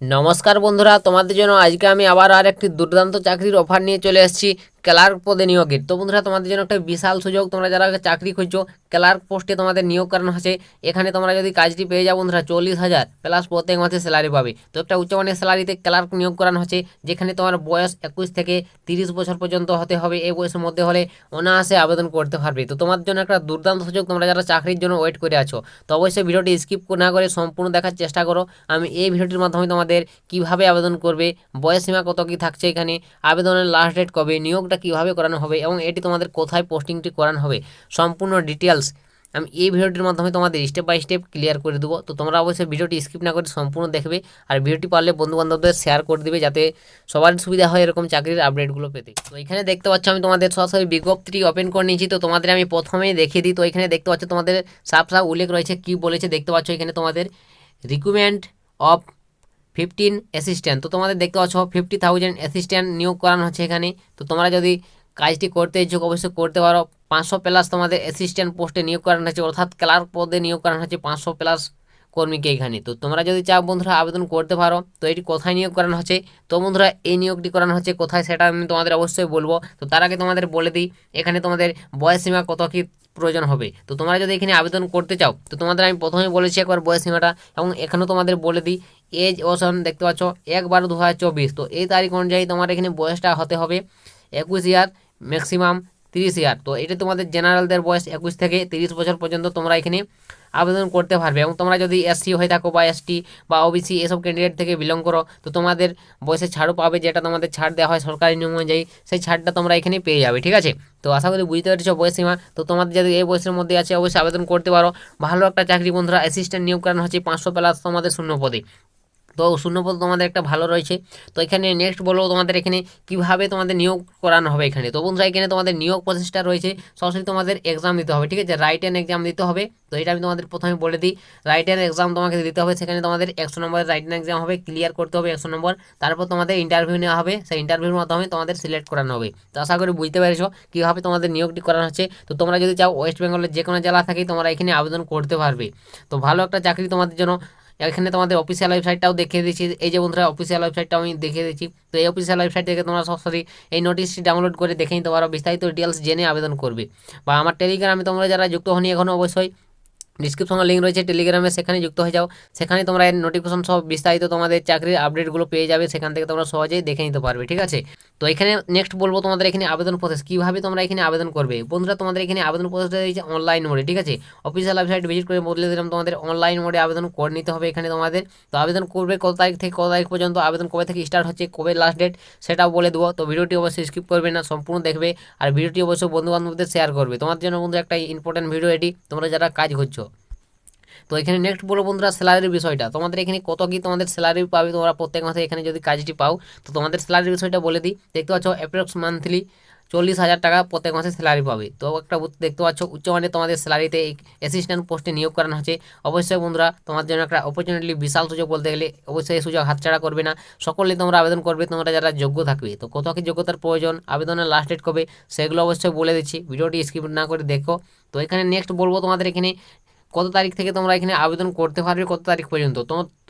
নমস্কার বন্ধুরা, তোমাদের জন্য আজকে আমি আবার আর একটি দুর্দান্ত চাকরির অফার নিয়ে চলে এসেছি। ক্লার্ক পদে নিয়োগের। তো বন্ধুরা, তোমাদের জন্য একটা বিশাল সুযোগ। তোমরা যারা চাকরি খুঁজছো, ক্লার্ক পোস্টে তোমাদের নিয়োগ করানো হচ্ছে এখানে তোমরা যদি কাজটি পেয়ে যাও, বন্ধুরা, চল্লিশ হাজার প্লাস প্রত্যেক মাসে স্যালারি পাবে। তো একটা উচ্চমানের স্যালারিতে ক্লার্ক নিয়োগ করানো হচ্ছে যেখানে তোমার বয়স একুশ থেকে তিরিশ বছর পর্যন্ত হতে হবে। এই বয়সের মধ্যে হলে অনায়াসে আবেদন করতে পারবে। তো তোমার জন্য একটা দুর্দান্ত সুযোগ, তোমরা যারা চাকরির জন্য ওয়েট করে আছো। তো অবশ্যই ভিডিওটি স্কিপ না করে সম্পূর্ণ দেখার চেষ্টা করো। আমি এই ভিডিওটির মাধ্যমে তোমাদের কীভাবে আবেদন করবে বয়স সীমা কত কী থাকছে এখানে, আবেদনের লাস্ট ডেট কবে, নিয়োগটা কীভাবে করানো হবে এবং এটি তোমাদের কোথায় পোস্টিংটি করানো হবে, সম্পূর্ণ ডিটেলস আমি এই ভিডিওটির মাধ্যমে তোমাদের স্টেপ বাই স্টেপ ক্লিয়ার করে দেবো। তো তোমরা অবশ্যই ভিডিওটি স্কিপ না করে সম্পূর্ণ দেখবে আর ভিডিওটি পারলে বন্ধুবান্ধবদের শেয়ার করে দিবে যাতে সবার সুবিধা হয় এরকম চাকরির আপডেটগুলো পেতে। তো এখানে দেখতে পাচ্ছ আমি তোমাদের সরাসরি বিজ্ঞপ্তিটি ওপেন করে নিয়েছি। তো তোমাদের আমি প্রথমেই দেখিয়ে দিই, তো এখানে দেখতে পাচ্ছ তোমাদের সাফ সাফ উল্লেখ রয়েছে, কি বলেছে দেখতে পাচ্ছ এখানে তোমাদের রিক্রুটমেন্ট অফ ফিফটিন অ্যাসিস্ট্যান্ট তো তোমাদের দেখতে পাচ্ছ ফিফটি থাউজেন্ড অ্যাসিস্ট্যান্ট নিয়োগ করানো হচ্ছে এখানে। তো তোমরা যদি কাজটি করতে ইচ্ছুক, অবশ্যই করতে পারো। পাঁচশো প্লাস তোমাদের অ্যাসিস্ট্যান্ট পোস্টে নিয়োগ করানো হচ্ছে, অর্থাৎ ক্লার্ক পদে নিয়োগ করানো হচ্ছে পাঁচশো প্লাস কর্মীকে এখানে। তো তোমরা যদি চাও বন্ধুরা আবেদন করতে পারো, তো এটি কোথায় নিয়োগ করানো হচ্ছে? তো বন্ধুরা এই নিয়োগটি করানো হচ্ছে কোথায় সেটা আমি তোমাদের অবশ্যই বলব। তো তার আগে তোমাদের বলে দিই, এখানে তোমাদের বয়স সীমা কত কী প্রয়োজন হবে? তো তোমরা যদি এখানে আবেদন করতে চাও, তো তোমাদের আমি প্রথমেই বলেছি একবার বয়স সীমাটা, এবং এখানেও তোমাদের বলে দিই এজ অপশন দেখতে পাচ্ছ এক বারো দু তো এই তারিখ অনুযায়ী তোমার এখানে বয়সটা হতে হবে একুশ ইয়ার ম্যাক্সিমাম তিরিশ ইয়ার। তো এটা তোমাদের জেনারেলদের বয়স একুশ থেকে তিরিশ বছর পর্যন্ত তোমরা এখানে আবেদন করতে পারবে এবং তোমরা যদি এসসি হয়ে থাকো বা এসটি বা ওবিসি এসব ক্যান্ডিডেট থেকে বিলং করো, তো তোমাদের বয়সে ছাড়ও পাবে যেটা তোমাদের ছাড় দেওয়া হয় সরকারি নিয়ম অনুযায়ী, সেই ছাড়টা তোমরা এখানে পেয়ে যাবে, ঠিক আছে? তো আশা করি বুঝতে পেরেছ বয়স সীমা তো তোমাদের যদি এই বয়সের মধ্যে আছে, অবশ্যই আবেদন করতে পারো। ভালো একটা চাকরি বন্ধুরা অ্যাসিস্ট্যান্ট নিয়োগ করানো হচ্ছে পাঁচশো প্লাস তোমাদের শূন্য পদে তো শূন্যপদ তোমাদের একটা ভালো রয়েছে। তো এখানে নেক্সট বলব তোমাদের এখানে কীভাবে তোমাদের নিয়োগ করানো হবে এখানে। তো বন্ধুরা, এখানে তোমাদের নিয়োগ প্রসেসটা রয়েছে। সরাসরি তোমাদের এক্সাম দিতে হবে, ঠিক আছে? রাইট অ্যান্ড এক্সাম দিতে হবে। তো এটা আমি তোমাদের প্রথমে বলে দিই। রাইট অ্যান্ড এক্সাম তোমাকে দিতে হবে, সেখানে তোমাদের একশো নম্বরের রাইট অ্যান্ড এক্সাম হবে ক্লিয়ার করতে হবে একশো নম্বর। তারপর তোমাদের ইন্টারভিউ নেওয়া হবে, সেই ইন্টারভিউর মাধ্যমে তোমাদের সিলেক্ট করানো হবে। তো আশা করি বুঝতে পেরেছ কীভাবে তোমাদের নিয়োগটি করানো হচ্ছে। তো তোমরা যদি চাও ওয়েস্ট বেঙ্গলের যে কোনো জেলা থাকেই তোমরা এখানে আবেদন করতে পারবে। তো ভালো একটা চাকরি তোমাদের জন্য। এখানে তোমাদের অফিসিয়াল ওয়েবসাইটটাও দেখিয়ে দিচ্ছি এই যে বন্ধুরা অফিসিয়াল ওয়েবসাইটটা আমি দেখিয়ে দিচ্ছি তো এই অফিসিয়াল ওয়েবসাইট থেকে তোমরা সরাসরি এই নোটিশটি ডাউনলোড করে দেখে নিতে পারো। বিস্তারিত ডিটেলস জেনে আবেদন করবে। বা আমার টেলিগ্রামে তোমরা যারা যুক্ত হনি এখনও অবশ্যই ডিসক্রিপশনে লিঙ্ক রয়েছে টেলিগ্রামে সেখানে যুক্ত হয়ে যাও। সেখানে তোমরা এর নোটিফিকেশন সব বিস্তারিত তোমাদের চাকরির আপডেটগুলো পেয়ে যাবে, সেখান থেকে তোমরা সহজেই দেখে নিতে পারবে, ঠিক আছে? তো এখানে নেক্সট বলব তোমাদের এখানে আবেদন প্রসেস কীভাবে তোমরা এখানে আবেদন করবে? বন্ধুরা, তোমাদের এখানে আবেদন প্রসেসটা রয়েছে অনলাইন মোডে ঠিক আছে? অফিসিয়াল ওয়েবসাইট ভিজিট করে বদলে দিলাম, তোমাদের অনলাইন মোডে আবেদন করে নিতে হবে এখানে তোমাদের। তো আবেদন করবে কত তারিখ থেকে, কত তারিখ পর্যন্ত, আবেদন কবে থেকে স্টার্ট হচ্ছে, কবে লাস্ট ডেট সেটাও বলে দেবো। তো ভিডিওটি অবশ্যই স্কিপ করবে না, সম্পূর্ণ দেখবে। আর ভিডিওটি অবশ্যই বন্ধু বান্ধবদের শেয়ার করবে। তোমার জন্য বন্ধু একটা ইম্পর্টেন্ট ভিডিও এটি, তোমরা যারা কাজ করছ তো এখানে নেক্সট বলো বন্ধুরা স্যালারির বিষয়টা। তোমাদের এখানে কত কি তোমাদের স্যালারি পাবে তোমরা প্রত্যেক মাসে এখানে যদি কাজটি পাও, তো তোমাদের স্যালারির বিষয়টা বলে দিই। দেখতে পাচ্ছ অ্যাপ্রক্স মান্থলি চল্লিশ হাজার টাকা প্রত্যেক মাসে স্যালারি পাবে। তো একটা দেখতে পাচ্ছ উচ্চমানের তোমাদের স্যালারিতে অ্যাসিস্ট্যান্ট পোস্টে নিয়োগ করানো হচ্ছে। অবশ্যই বন্ধুরা তোমার জন্য একটা অপরচুনিটি বিশাল সুযোগ বলতে গেলে অবশ্যই এই সুযোগ হাতছাড়া করবে না। সকলেই তোমরা আবেদন করবে, তোমরা যারা যোগ্য থাকবে। তো কত কি যোগ্যতার প্রয়োজন, আবেদনের লাস্ট ডেট কবে, সেগুলো অবশ্যই বলে দিচ্ছি। ভিডিওটি স্কিপ না করে দেখো। তো এখানে নেক্সট বলব তোমাদের এখানে কত তারিখ থেকে তোমরা এখানে আবেদন করতে পারবে কত তারিখ পর্যন্ত?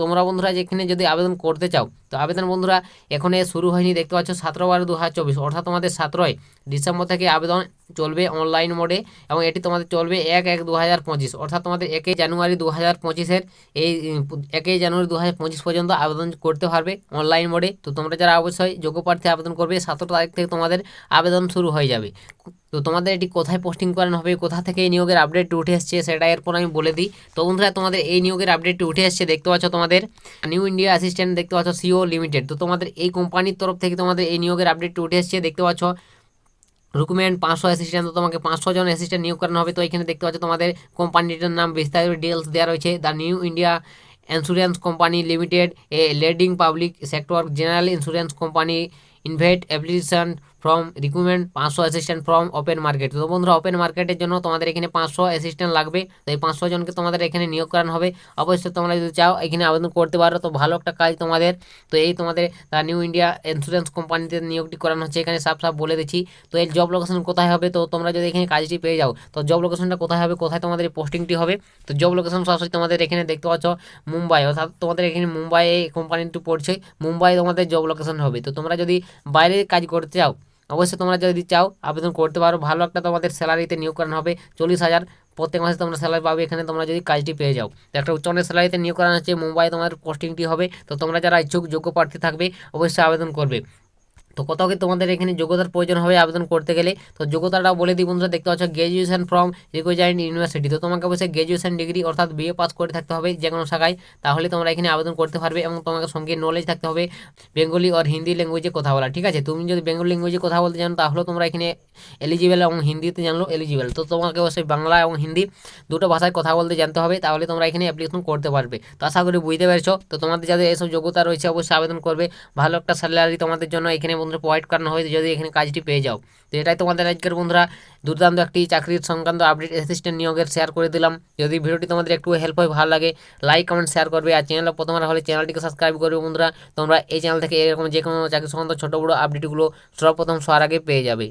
তোমরা বন্ধুরা যেখানে যদি আবেদন করতে চাও, তো আবেদন বন্ধুরা এখানে শুরু হয়নি, দেখতে পাচ্ছ সতেরো বারো দু হাজার চব্বিশ, অর্থাৎ তোমাদের সতেরোই ডিসেম্বর থেকে আবেদন চলবে অনলাইন মোডে এবং এটি তোমাদের চলবে এক এক দু হাজার পঁচিশ, অর্থাৎ তোমাদের একই জানুয়ারি দু হাজার পঁচিশের এই একই জানুয়ারি দু হাজার পঁচিশ পর্যন্ত আবেদন করতে পারবে অনলাইন মোডে তো তোমরা যারা অবশ্যই যোগ্য প্রার্থী আবেদন করবে, সতেরো তারিখ থেকে তোমাদের আবেদন শুরু হয়ে যাবে। তো তোমাদের এটি কোথায় পোস্টিং করানো হবে, কোথা থেকে এই নিয়োগের আপডেট উঠে এসছে সেটা এরপর আমি বলে দিই। তো বন্ধুরা, তোমাদের এই নিয়োগের আপডেটটি উঠে এসছে দেখতে পাচ্ছ তোমাদের নিউ ইন্ডিয়া অ্যাসিস্ট্যান্ট দেখতে পাচ্ছ সিও লিমিটেড তো তোমাদের এই কোম্পানির তরফ থেকে তোমাদের এই নিয়োগের আপডেটটি উঠে এসছে, দেখতে পাচ্ছ রুকুমেন্ট পাঁচশো অ্যাসিস্ট্যান্ট তো তোমাকে পাঁচশো জন অ্যাসিস্ট্যান্ট নিয়োগ করানো হবে। তো এখানে দেখতে পাচ্ছ তোমাদের কোম্পানিটার নাম বিস্তারিত ডিটেলস দেওয়া রয়েছে। The new India insurance company limited a leading public sector general insurance company invite application from recruitment পাঁচশো অ্যাসিস্ট্যান্ট ফ্রম ওপেন মার্কেট তো বন্ধুরা ওপেন মার্কেটের জন্য তোমাদের এখানে পাঁচশো অ্যাসিস্ট্যান্ট লাগবে। তো এই পাঁচশো জনকে তোমাদের এখানে নিয়োগ করানো হবে। অবশ্যই তোমরা যদি চাও, এখানে আবেদন করতে পারো। তো ভালো একটা কাজ তোমাদের। তো এই তোমাদের নিউ ইন্ডিয়া ইন্স্যুরেন্স কোম্পানিতে নিয়োগটি করানো হচ্ছে। এখানে সাফ সাফ বলে দিচ্ছি। তো এর জব লোকেশন কোথায় হবে? তো তোমরা যদি এখানে কাজটি পেয়ে যাও, তো জব লোকেশনটা কোথায় হবে? কোথায় তোমাদের এই পোস্টিংটি হবে? তো জব লোকেশন সরাসরি তোমাদের এখানে দেখতে পাচ্ছ, মুম্বাই। অর্থাৎ তোমাদের এখানে মুম্বাই এই কোম্পানিটি পড়ছে। মুম্বাই তোমাদের জব লোকেশন হবে। তো তোমরা যদি বাইরে কাজ করতে চাও অবশ্যই তোমরা যদি চাও আবেদন করতে পারো। ভালো একটা তোমাদের স্যালারিতে নিয়োগ করানো হবে। চল্লিশ হাজার। প্রত্যেক মাসে তোমরা স্যালারি পাবে। এখানে তোমরা যদি কাজটি পেয়ে যাও। তো একটা উচ্চমানের স্যালারিতে নিয়োগ করানো হচ্ছে। মুম্বাই তোমাদের পোস্টিংটি হবে। তো তোমরা যারা ইচ্ছুক, যোগ্য প্রার্থী থাকবে, অবশ্যই আবেদন করবে। তো কোথাও কি তোমাদের এখানে যোগ্যতার প্রয়োজন হবে আবেদন করতে গেলে? তো যোগ্যতাটা বলে দিই বন্ধুরা, দেখতে পাচ্ছ গ্র্যাজুয়েশন ফ্রম রিকোজাইন ইউনিভার্সিটি তো তোমাকে অবশ্যই গ্র্যাজুয়েশন ডিগ্রি অর্থাৎ বিএ পাস করে থাকতে হবে যে কোনো শাখায়, তাহলে তোমরা এখানে আবেদন করতে পারবে এবং তোমাকে সঙ্গে নলেজ থাকতে হবে বেঙ্গলি আর হিন্দি ল্যাঙ্গুয়েজে কথা বলা ঠিক আছে? তুমি যদি বেঙ্গলি ল্যাঙ্গুয়েজে কথা বলতে জানো, তাহলেও তোমরা এখানে এলিজিবল এবং হিন্দিতে জানলো এলিজিবল তো তোমাকে অবশ্যই বাংলা এবং হিন্দি দুটো ভাষায় কথা বলতে জানতে হবে, তাহলে তোমরা এখানে অ্যাপ্লিকেশন করতে পারবে। তো আশা করি বুঝতে পেরেছ। তো তোমাদের যাদের এসব যোগ্যতা রয়েছে, অবশ্যই আবেদন করবে। ভালো একটা স্যালারি তোমাদের জন্য এখানে বন্ধুরা প্রোভাইড করানো হয়, যদি এখানে কাজটি পেয়ে যাও। তো এটাই তোমাদের আজকের বন্ধুরা, দুর্দান্ত একটি চাকরির সংক্রান্ত আপডেট অ্যাসিস্ট্যান্ট নিয়োগের শেয়ার করে দিলাম। যদি ভিডিওটি তোমাদের একটু হেল্প হয়, ভালো লাগে লাইক কমেন্ট শেয়ার করবে। আর চ্যানেল প্রথমবার হলে চ্যানেলটিকে সাবস্ক্রাইব করবে বন্ধুরা। তোমরা এই চ্যানেল থেকে এরকম যে কোনো চাকরি সংক্রান্ত ছোটো বড়ো আপডেটগুলো সর্বপ্রথম সবার আগে পেয়ে যাবে।